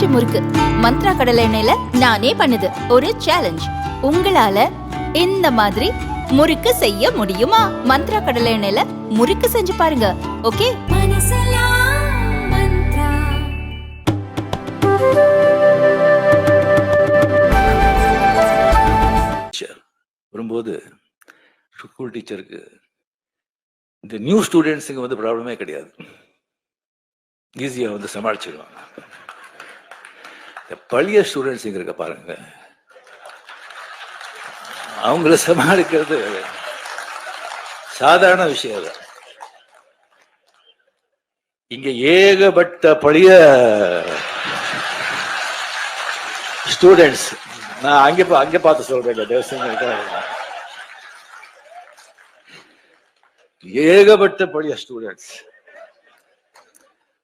பஞ்சு முறுக்கு. மந்த்ரா கடலை எண்ணெயில நானே பண்ணுது. ஒரு சேலஞ்ச் உங்களால இந்த மாதிரி முறுக்கு செய்ய முடியுமா? மந்த்ரா கடலை எண்ணெயில முறுக்கு செஞ்சு பாருங்க. ஓகே? வரும்போது ஸ்கூல் டீச்சருக்கு இந்த நியூ ஸ்டூடெண்ட்ஸுக்கு வந்து ப்ராப்ளமே கிடையாது. ஈஸியாக வந்து சமாளிச்சிடுவாங்க இந்த பழைய ஸ்டூடெண்ட்ஸுங்க இருக்க பாருங்க. அவங்கள சமாளிக்கிறது சாதாரண விஷயம் தான் இங்க ஏகப்பட்ட பழைய ஸ்டூடெண்ட்ஸ் நான் அங்க பா- அங்க பார்த்து சொல்றேன் தேவஸ்தான ஏகப்பட்ட பழைய ஸ்டூடெண்ட்ஸ்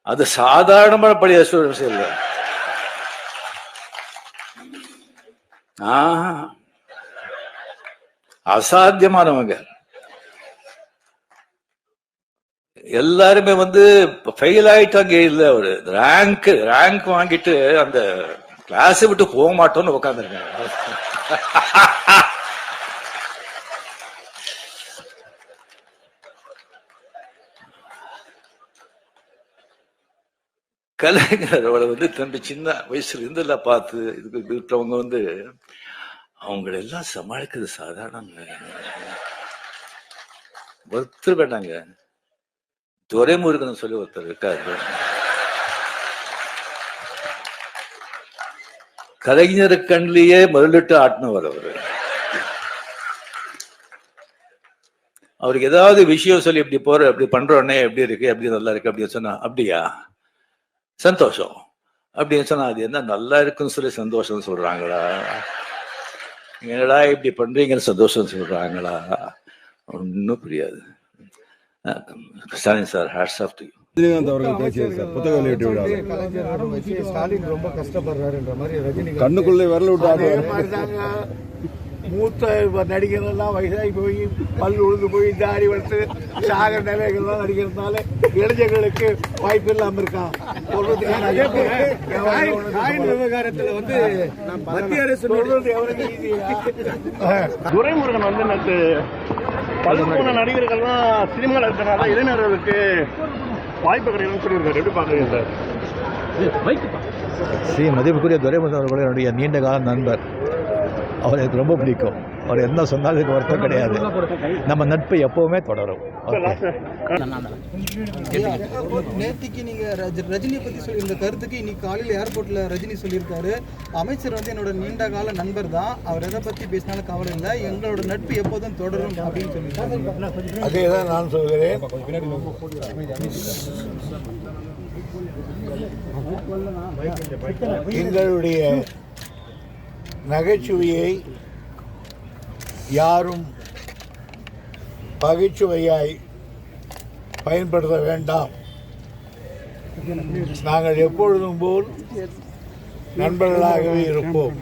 அது சாதாரணமான பழைய ஸ்டூடெண்ட்ஸ் இல்லை. ஆஹ். அசாத்தியமானவங்க. எல்லாருமே வந்து ஃபெயில் ஆயிட்டாங்க. இல்ல ஒரு ரேங்க் ரேங்க் வாங்கிட்டு அந்த கிளாஸ் விட்டு போக மாட்டோம்னு உட்காந்துருக்காங்க கலைஞரோட வந்து தம்பி சின்ன வயசுல இருந்தெல்லாம் பார்த்து இதுக்கு இருக்கிறவங்க வந்து அவங்கள எல்லாம் சமாளிக்கிறது சாதாரணங்க. ஒருத்தர் வேண்டாங்க. துரைமுருகன் சொல்லி ஒருத்தர் இருக்காரு. கலைஞர் கண்லேயே முதலிட்டு ஆட்டினவர் அவரு. அவருக்கு ஏதாவது விஷயம் சொல்லி இப்படி போற இப்படி பண்றோன்னே எப்படி இருக்கு எப்படி நல்லா இருக்கு அப்படின்னு சொன்னா அப்படியா? சந்தோஷம். அப்படின்னு சொன்னா அது என்ன நல்லா இருக்குன்னு சொல்லி சந்தோஷம் சொல்றாங்களா? என்னடா இப்படி பண்றீங்கன்னு சந்தோஷம் சொல்றாங்களா? ஒன்றும் புரியாது. Stalin sir hats off to Rajinikanth அவர்கள் பேசியது சார் புத்தக வெளியீட்டு வச்சு ஸ்டாலின் ரொம்ப கஷ்டப்படுறாருன்ற மாதிரி ரஜினி கண்ணுக்குள்ளே விரல் விட்டாரு மூத்த நடிகர் எல்லாம் வயசாகி போய் பல் உழுந்து போய் தாடி வளர்த்து சாக நிலைகள்லாம் நடிக்கிறதுனால இளைஞர்களுக்கு வாய்ப்பு இல்லாம இருக்கான் விவகாரத்துல வந்து மத்திய அரசு துரைமுருகன் வந்து நேற்று பல்லுபோன நடிகர்கள்லாம் சினிமாவில் இருக்கிறனால இளைஞர்களுக்கு வாய்ப்பு கிடைக்கணும்னு சொல்லியிருக்காரு. எப்படி பார்க்குறீங்க சார்? ஸ்ரீ மதிப்புக்குரிய துரைமுருகன் அவர்களுடைய என்னுடைய நீண்ட கால நண்பர். அவர் எனக்கு ரொம்ப பிடிக்கும். அவர் என்ன சொன்னாலும் இதுக்கு வருத்தம் கிடையாது. நம்ம நட்பு எப்பவுமே தொடரும். ஓகே நேத்திக்கு நீங்க ரஜ- ரஜினியை பத்தி சொல்லி இந்த கருத்துக்கு இன்னைக்கு காலையில ஏர்போர்ட்ல ரஜினி சொல்லியிருக்காரு. அமைச்சர் வந்து என்னோட நீண்ட கால நண்பர் தான். அவர் எதை பத்தி பேசினாலும் கவலை இல்லை. எங்களோட நட்பு எப்போதும் தொடரும் அப்படின்னு சொல்லியிருக்காரு. அதே தான் நான் சொல்கிறேன். எங்களுடைய நகைச்சுவையை யாரும் பகைச்சுவையாய் பயன்படுத்த வேண்டாம். நாங்கள் எப்பொழுதும் போல் நண்பர்களாகவே இருப்போம்.